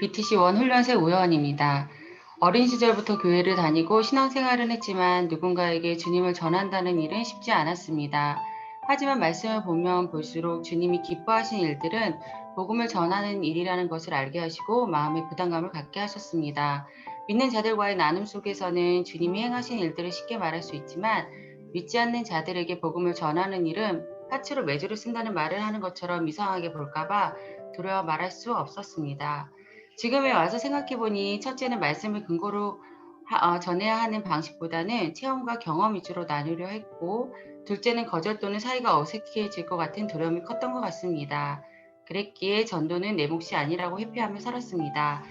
BTC 원 훈련생 우여원입니다. 어린 시절부터 교회를 다니고 신앙생활은 했지만 누군가에게 주님을 전한다는 일은 쉽지 않았습니다. 하지만 말씀을 보면 볼수록 주님이 기뻐하신 일들은 복음을 전하는 일이라는 것을 알게 하시고 마음의 부담감을 갖게 하셨습니다. 믿는 자들과의 나눔 속에서는 주님이 행하신 일들을 쉽게 말할 수 있지만 믿지 않는 자들에게 복음을 전하는 일은 파츠로 매주를 쓴다는 말을 하는 것처럼 이상하게 볼까봐 두려워 말할 수 없었습니다. 지금에 와서 생각해보니 첫째는 말씀을 근거로 하- 어, 전해야 하는 방식보다는 체험과 경험 위주로 나누려 했고 둘째는 거절 또는 사이가 어색해질 것 같은 두려움이 컸던 것 같습니다. 그랬기에 전도는 내 몫이 아니라고 회피하며 살았습니다.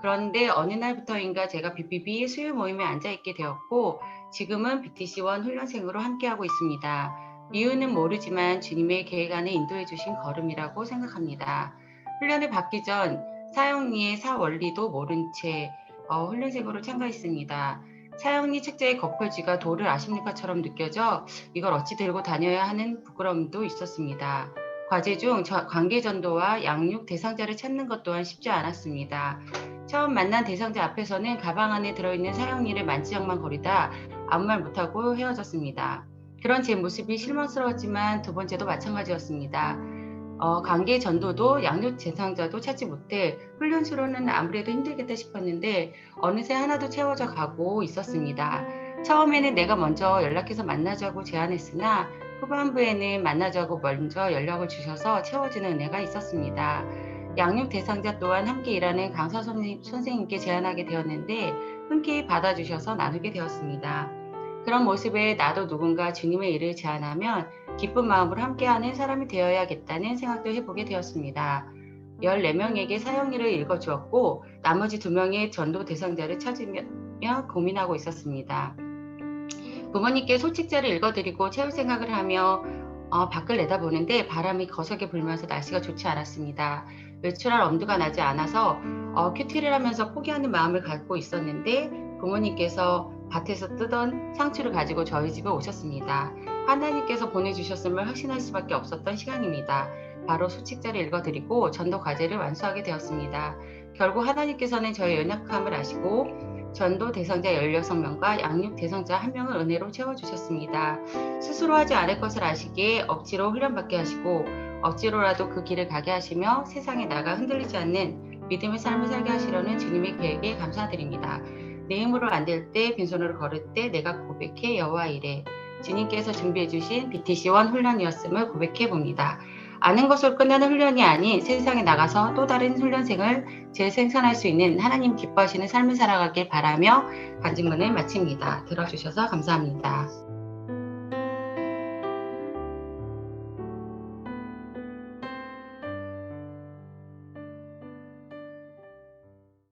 그런데 어느 날부터인가 제가 BBB 수요 모임에 앉아있게 되었고 지금은 BTC1 훈련생으로 함께하고 있습니다. 이유는 모르지만 주님의 계획 안에 인도해 주신 걸음이라고 생각합니다. 훈련을 받기 전 사형리의 사원리도 모른 채 어, 훈련생으로 참가했습니다. 사형리 책자의 거풀지가 돌을 아십니까처럼 느껴져 이걸 어찌 들고 다녀야 하는 부끄러움도 있었습니다. 과제 중 저- 관계전도와 양육 대상자를 찾는 것 또한 쉽지 않았습니다. 처음 만난 대상자 앞에서는 가방 안에 들어있는 사형리를 만지작만 거리다 아무 말 못하고 헤어졌습니다. 그런 제 모습이 실망스러웠지만 두 번째도 마찬가지였습니다. 어, 관계 전도도 양육 대상자도 찾지 못해 훈련수로는 아무래도 힘들겠다 싶었는데 어느새 하나도 채워져 가고 있었습니다. 처음에는 내가 먼저 연락해서 만나자고 제안했으나 후반부에는 만나자고 먼저 연락을 주셔서 채워지는 은혜가 있었습니다. 양육 대상자 또한 함께 일하는 강사 선생님, 선생님께 제안하게 되었는데 흔쾌히 받아주셔서 나누게 되었습니다. 그런 모습에 나도 누군가 주님의 일을 제안하면 기쁜 마음으로 함께하는 사람이 되어야겠다는 생각도 해보게 되었습니다. 14명에게 사형리를 읽어주었고 나머지 2명의 전도 대상자를 찾으며 고민하고 있었습니다. 부모님께 소책자를 읽어드리고 채울 생각을 하며 어, 밖을 내다보는데 바람이 거세게 불면서 날씨가 좋지 않았습니다. 외출할 엄두가 나지 않아서 어, 큐티를 하면서 포기하는 마음을 갖고 있었는데 부모님께서 밭에서 뜨던 상추를 가지고 저희 집에 오셨습니다. 하나님께서 보내주셨음을 확신할 수밖에 없었던 시간입니다. 바로 수칙자를 읽어드리고 전도 과제를 완수하게 되었습니다. 결국 하나님께서는 저의 연약함을 아시고 전도 대상자 16명과 양육 대상자 1명을 은혜로 채워주셨습니다. 스스로 하지 않을 것을 아시기에 억지로 훈련받게 하시고 억지로라도 그 길을 가게 하시며 세상에 나가 흔들리지 않는 믿음의 삶을 살게 하시려는 주님의 계획에 감사드립니다. 내 힘으로 안 될 때 빈손으로 걸을 때 내가 고백해 여호와 이래 주님께서 준비해 주신 BTC1 훈련이었음을 고백해 봅니다. 아는 것으로 끝나는 훈련이 아닌 세상에 나가서 또 다른 훈련생을 재생산할 수 있는 하나님 기뻐하시는 삶을 살아가길 바라며 간증문을 마칩니다. 들어주셔서 감사합니다.